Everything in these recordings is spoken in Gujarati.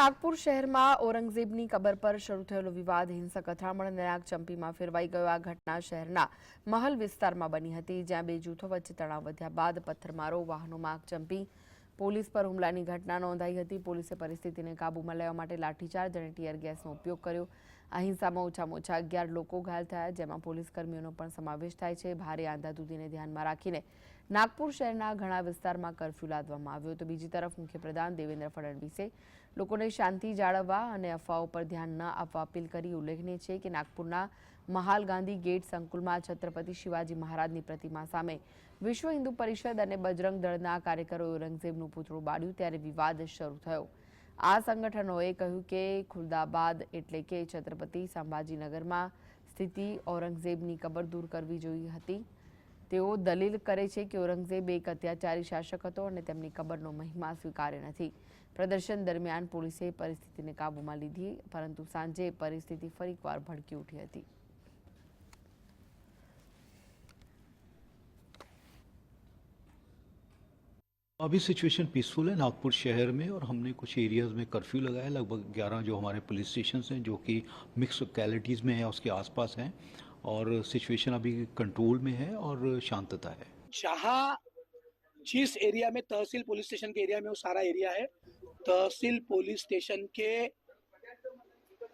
નાગપુર શહેરમાં ઔરંગઝેબની કબર પર શરૂ થયેલો વિવાદ, હિંસક અથડામણ અને ચંપીમાં ફેરવાઈ ગયો આ ઘટના શહેરના મહલ વિસ્તારમાં બની હતી, જ્યાં બે જૂથો વચ્ચે તણાવ વધ્યા બાદ પથ્થરમારો વાહનોમાં આગચંપી પોલીસ પર હુમલાની ઘટના નોંધાઈ હતી. પોલીસે પરિસ્થિતિને કાબૂમાં લેવા માટે લાઠીચાર્જ અને ટીયર ગેસનો ઉપયોગ કર્યો. આ હિંસામાં ઓછામાં ઓછા અગિયાર લોકો ઘાયલ થયા, જેમાં પોલીસ કર્મીઓનો પણ સમાવેશ થાય છે. ભારે આંધાધૂધીને ધ્યાનમાં રાખીને નાગપુર શહેરના ઘણા વિસ્તારમાં કર્ફ્યુ લાદવામાં આવ્યો તો બીજી તરફ મુખ્યપ્રધાન દેવેન્દ્ર ફડણવીસે લોકોને શાંતિ જાળવવા અને અફવાઓ પર ધ્યાન ન આપવા અપીલ કરી. ઉલ્લેખનીય છે કે નાગપુરના મહાલ ગાંધી ગેટ સંકુલમાં છત્રપતિ શિવાજી મહારાજની પ્રતિમા સામે વિશ્વ હિન્દુ પરિષદ અને બજરંગ દળના કાર્યકરોએ ઔરંગઝેબનું પૂતળું બાળ્યું ત્યારે વિવાદ શરૂ થયો. આ સંગઠનોએ કહ્યું કે ખુલદાબાદ એટલે કે છત્રપતિ સંભાજીનગરમાં સ્થિતિ ઔરંગઝેબની કબર દૂર કરવી જોઈ હતી. તેઓ દલીલ કરે છે કે ઔરંગઝેબ એક અત્યાચારી શાસક હતો અને તેમની કબરનો મહિમા સ્વીકાર્ય નથી પ્રદર્શન દરમિયાન પોલીસે પરિસ્થિતિને કાબૂમાં લીધી પરંતુ સાંજે પરિસ્થિતિ ફરીકવાર ભડકી ઉઠી હતી अभी सिचुएशन पीसफुल है नागपुर शहर में और हमने कुछ एरियाज में कर्फ्यू लगाया है लगभग 11 जो हमारे पुलिस स्टेशन हैं जो कि मिक्स लोकेलिटीज़ में है उसके आसपास हैं और सिचुएशन अभी कंट्रोल में है और शांतता है। जहाँ जिस एरिया में तहसील पुलिस स्टेशन के एरिया में वो सारा एरिया है, तहसील पुलिस स्टेशन के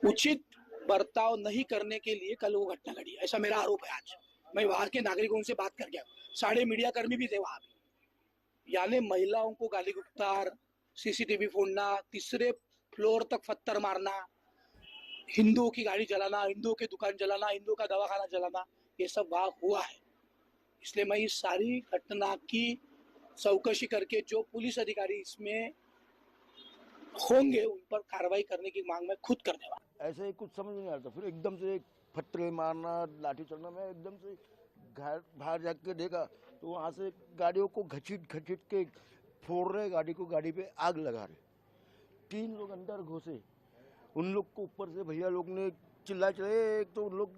उचित बर्ताव नहीं करने के लिए कल वो घटना घटी। ऐसा मेरा आरोप है आज। मैं वहाँ के नागरिकों से बात कर गया साढ़े मीडिया कर्मी भी थे वहाँ भी यानी महिलाओं को गाली गुप्तार सीसीटीवी फोड़ना, तीसरे फ्लोर तक पत्थर मारना हिंदुओं की गाड़ी जलाना, हिंदुओं की दुकान जलाना, हिंदुओं का दवाखाना जलाना, ये सब वहाँ हुआ है। इसलिए मैं इस सारी घटना की चौकशी करके जो पुलिस अधिकारी इसमें होंगे, उन पर कार्रवाई करने की मांग मैं खुद करने वाला ऐसे ही कुछ समझ नहीं आता, फिर एकदम से फटके मारना, लाठी चढ़ना मैं एकदम से घर, बाहर जाके देखा तो वहाँ से गाड़ियों को घसीट घसीट के फोड़ रहे, गाड़ी को गाड़ी पे आग लगा रहे। तीन लोग अंदर घुसे उन लोग को ऊपर से भैया लोग ने चिल्ला चले एक तो उन लोग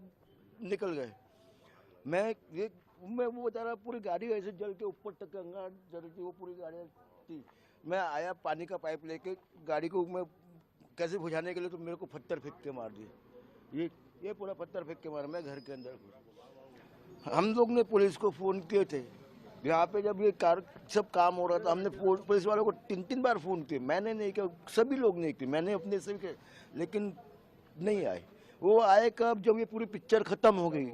निकल गए। मैं ये मैं वो बता रहा पूरी गाड़ी ऐसे जल के ऊपर तक अंगार जल थी वो पूरी गाड़ी थी। मैं आया पानी का पाइप लेके, गाड़ी को मैं कैसे बुझाने के लिए तो मेरे को पत्थर फेंक के मार दिए। ये ये पूरा पत्थर फेंक के मारा, मैं घर के अंदर हम लोग ने पुलिस को फ़ोन किए थे। यहाँ पे जब ये कार, सब काम हो रहा था, हमने पुलिस वालों को तीन तीन बार फ़ोन किए मैंने नहीं किया, सभी लोग नहीं किए। मैंने अपने से किया लेकिन नहीं आए। वो आए कब? जब ये पूरी पिक्चर खत्म हो गई।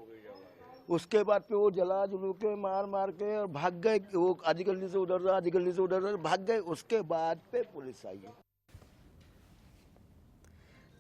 उसके बाद पे वो जला जुलू के मार मार के और भाग गए। वो आधी गली से उधर आधी गली से उधर भाग गए। उसके बाद पे पुलिस आई।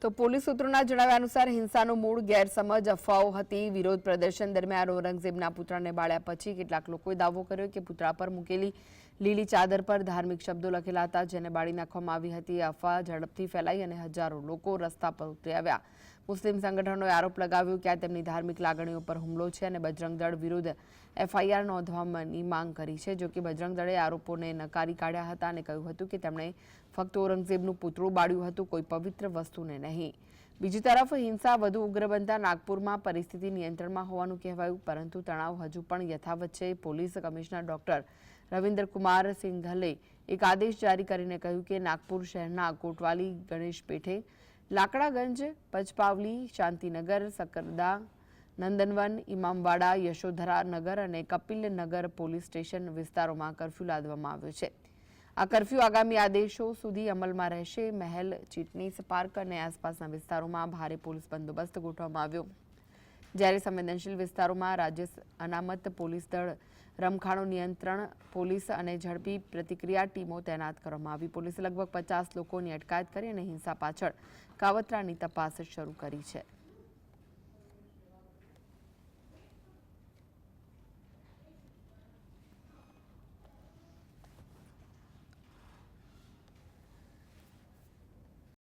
તો પોલીસ સૂત્રોના જણાવ્યા અનુસાર હિંસાનો મૂળ ગેરસમજ, અફવાઓ હતી, વિરોધ પ્રદર્શન દરમિયાન ઔરંગઝેબના પુતળાને બાળ્યા પછી કેટલાક લોકોએ દાવો કર્યો કે પુતળા પર મૂકેલી લીલી ચાદર પર ધાર્મિક શબ્દો લખેલા હતા, જેને બાળી નાખવામાં આવી હતી. અફવા ઝડપથી ફેલાઈ અને હજારો લોકો રસ્તા પર ઉતરી આવ્યા. મુસ્લિમ સંગઠનોએ આરોપ લગાવ્યો કે આ તેમની ધાર્મિક લાગણીઓ પર હુમલો છે અને બજરંગ દળ વિરુદ્ધ એફઆઈઆર નોંધવાની માંગ કરી છે. જોકે બજરંગ દળે આરોપોને નકારી કાઢ્યા હતા અને કહ્યું હતું કે તેમણે ફક્ત ઔરંગઝેબનું પુતળું બાળ્યું હતું, કોઈ પવિત્ર વસ્તુને નહીં. બીજી તરફ હિંસા વધુ ઉગ્ર બનતા નાગપુરમાં પરિસ્થિતિ નિયંત્રણમાં હોવાનું કહેવાયું, પરંતુ તણાવ હજુ પણ યથાવત છે. Police commissioner doctor Ravinder Kumar સિંઘલે એક આદેશ જારી કરીને કહ્યું કે નાગપુર શહેરના કોટવાલી ગણેશ પેઠે લાકડાગંજ, પચપાવલી, શાંતિનગર, સકરદા, નંદનવન ઇમામવાડા યશોધરા નગર અને કપિલ પોલીસ સ્ટેશન વિસ્તારોમાં કરફ્યુ લાદવામાં આવ્યો છે. આ કર્ફ્યુ આગામી આદેશો સુધી અમલમાં રહેશે. મહેલ, ચીટનીસ પાર્ક અને આસપાસના વિસ્તારોમાં ભારે પોલીસ બંદોબસ્ત ગોઠવવામાં આવ્યો. જ્યારે સંવેદનશીલ વિસ્તારોમાં રાજ્ય અનામત પોલીસ દળ રમખાણો નિયંત્રણ, પોલીસ અને ઝડપી પ્રતિક્રિયા ટીમો તૈનાત કરવામાં આવી. પોલીસે લગભગ પચાસ લોકોની અટકાયત કરી અને હિંસા પાછળ કાવતરાની તપાસ શરૂ કરી છે.